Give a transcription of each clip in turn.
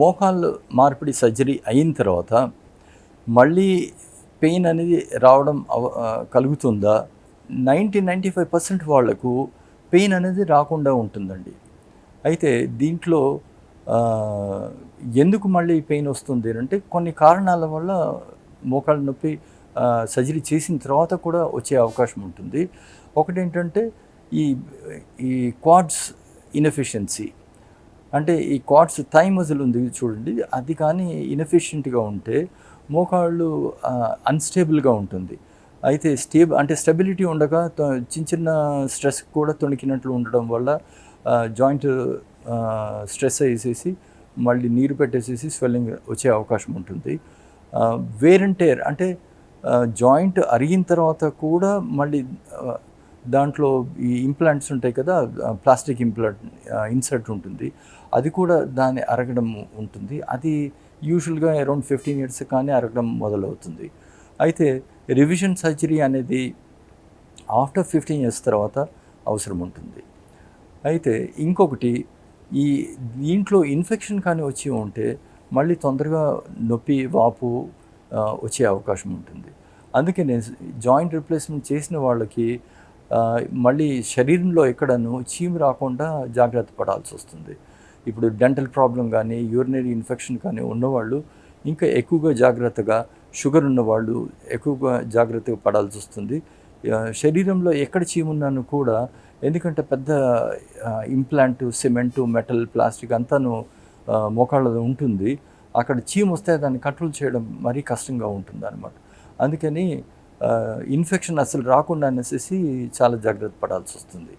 మోకాళ్ళు మార్పిడి సర్జరీ అయిన తర్వాత మళ్ళీ పెయిన్ అనేది రావడం కలుగుతుందా? నైంటీ నైంటీ ఫైవ్ పర్సెంట్ వాళ్ళకు పెయిన్ అనేది రాకుండా ఉంటుందండి. అయితే దీంట్లో ఎందుకు మళ్ళీ పెయిన్ వస్తుంది అంటే కొన్ని కారణాల వల్ల మోకాళ్ళ నొప్పి సర్జరీ చేసిన తర్వాత కూడా వచ్చే అవకాశం ఉంటుంది. ఒకటేంటంటే ఈ ఈ క్వాడ్స్ ఇన్ఎఫిషియన్సీ అంటే ఈ కాట్స్ థై మజిల్ ఉంది చూడండి. అది కానీ ఇన్ఎఫిషియెంట్గా ఉంటే మోకాళ్ళు అన్స్టేబుల్గా ఉంటుంది. అయితే స్టేబ్ అంటే స్టెబిలిటీ ఉండగా చిన్న చిన్న స్ట్రెస్ కూడా తొణికినట్లు ఉండడం వల్ల జాయింట్ స్ట్రెస్ వేసేసి మళ్ళీ నీరు పెట్టేసేసి స్వెల్లింగ్ వచ్చే అవకాశం ఉంటుంది. వేరంటేర్ అంటే జాయింట్ అరిగిన తర్వాత కూడా మళ్ళీ దాంట్లో ఈ ఇంప్లాంట్స్ ఉంటాయి కదా ప్లాస్టిక్ ఇంప్లాంట్ ఇన్సర్ట్ ఉంటుంది. అది కూడా దాన్ని అరగడం ఉంటుంది. అది యూజువల్గా అరౌండ్ ఫిఫ్టీన్ ఇయర్స్ కానీ అరగడం మొదలవుతుంది. అయితే రివిజన్ సర్జరీ అనేది ఆఫ్టర్ ఫిఫ్టీన్ ఇయర్స్ తర్వాత అవసరం ఉంటుంది. అయితే ఇంకొకటి ఈ దీంట్లో ఇన్ఫెక్షన్ కానీ వచ్చి ఉంటే మళ్ళీ తొందరగా నొప్పి వాపు వచ్చే అవకాశం ఉంటుంది. అందుకే నేను జాయింట్ రిప్లేస్మెంట్ చేసిన వాళ్ళకి మళ్ళీ శరీరంలో ఎక్కడను చీము రాకుండా జాగ్రత్త పడాల్సి వస్తుంది. ఇప్పుడు డెంటల్ ప్రాబ్లం కానీ యూరినరీ ఇన్ఫెక్షన్ కానీ ఉన్నవాళ్ళు ఇంకా ఎక్కువగా జాగ్రత్తగా షుగర్ ఉన్నవాళ్ళు ఎక్కువగా జాగ్రత్తగా పడాల్సి వస్తుంది. శరీరంలో ఎక్కడ చీమున్నాను కూడా ఎందుకంటే పెద్ద ఇంప్లాంట్ సిమెంట్ మెటల్ ప్లాస్టిక్ అంతాను మోకాళ్ళలో ఉంటుంది. అక్కడ చీము వస్తే దాన్ని కంట్రోల్ చేయడం మరీ కష్టంగా ఉంటుంది అనమాట అందుకని ఇన్ఫెక్షన్ అసలు రాకుండా అనేసి చాలా జాగ్రత్త పడాల్సి వస్తుంది.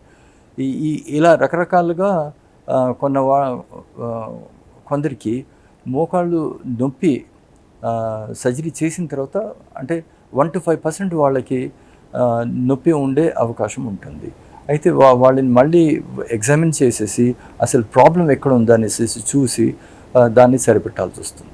ఈ ఇలా రకరకాలుగా కొన్న వా కొందరికి మోకాళ్ళు నొప్పి సర్జరీ చేసిన తర్వాత అంటే వన్ టు ఫైవ్ పర్సెంట్ వాళ్ళకి నొప్పి ఉండే అవకాశం ఉంటుంది. అయితే వా వాళ్ళని మళ్ళీ ఎగ్జామిన్ చేసేసి అసలు ప్రాబ్లం ఎక్కడ ఉందనేసి చూసి దాన్ని సరిపెట్టాల్సి వస్తుంది.